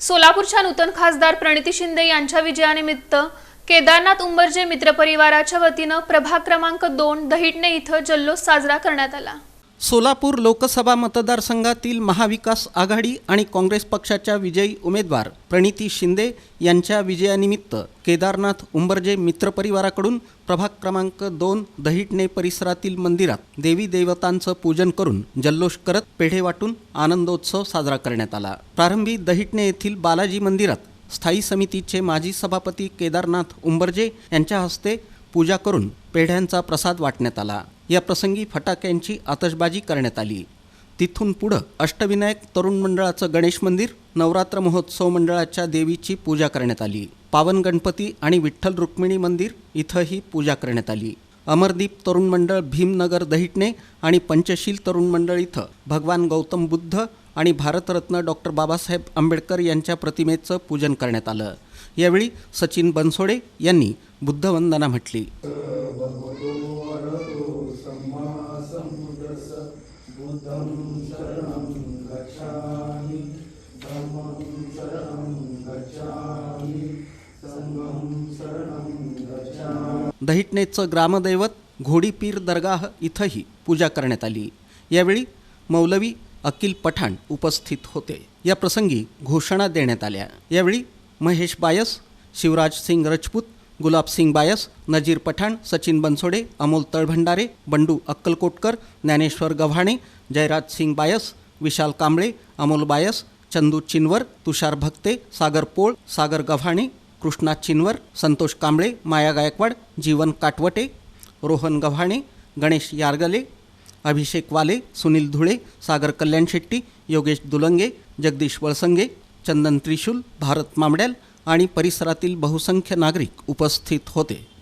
सोलापूरच्या नूतन खासदार प्रणिती शिंदे यांच्या विजयानिमित्त केदारनाथ उंबरजे मित्रपरिवाराच्या वतीनं प्रभाग क्रमांक दोन दहिटणे इथं जल्लोष साजरा करण्यात आला. सोलापूर लोकसभा मतदारसंघातील महाविकास आघाडी आणि काँग्रेस पक्षाच्या विजयी उमेदवार प्रणिती शिंदे यांच्या विजयानिमित्त केदारनाथ उंबरजे मित्रपरिवाराकडून प्रभाग क्रमांक दोन दहिटणे परिसरातील मंदिरात देवी देवतांचं पूजन करून जल्लोष करत पेढे वाटून आनंदोत्सव साजरा करण्यात आला. प्रारंभी दहिटणे येथील बालाजी मंदिरात स्थायी समितीचे माजी सभापती केदारनाथ उंबरजे यांच्या हस्ते पूजा करून पेढ्यांचा प्रसाद वाटण्यात आला. या प्रसंगी फटाक्यांची आतषबाजी करण्यात आली. तिथून पुढं अष्टविनायक तरुण मंडळाचं गणेश मंदिर नवरात्र महोत्सव मंडळाच्या देवीची पूजा करण्यात आली. पावन गणपती आणि विठ्ठल रुक्मिणी मंदिर इथंही पूजा करण्यात आली. अमरदीप तरुण मंडळ भीमनगर दहिटणे आणि पंचशील तरुण मंडळ इथं भगवान गौतम बुद्ध आणि भारतरत्न डॉक्टर बाबासाहेब आंबेडकर यांच्या प्रतिमेचं पूजन करण्यात आलं. यावेळी सचिन बनसोडे यांनी बुद्धवंदना म्हटली. दहिटणेचं ग्रामदैवत घोडीपीर दरगाह इथंही पूजा करण्यात आली. यावेळी मौलवी अकिल पठाण उपस्थित होते. या प्रसंगी घोषणा देण्यात आल्या. यावेळी महेश बायस शिवराज सिंग रजपूत गुलाब सिंग बायस नजीर पठाण सचिन बनसोडे अमोल तळभंडारे बंडू अक्कलकोटकर ज्ञानेश्वर गव्हाणे जयराज सिंग बायस विशाल कांबळे अमोल बायस चंदू चिनवर तुषार भक्ते सागर पोळ सागर गव्हाणे कृष्णा चिनवर संतोष कांबळे माया गायकवाड जीवन काटवटे रोहन गव्हाणे गणेश यारगले अभिषेक वाले सुनील धुळे सागर कल्याण शेट्टी योगेश दुलंगे जगदीश वळसंगे चंदन त्रिशूल भारत मामड्याल आणि परिसरातील बहुसंख्य नागरिक उपस्थित होते.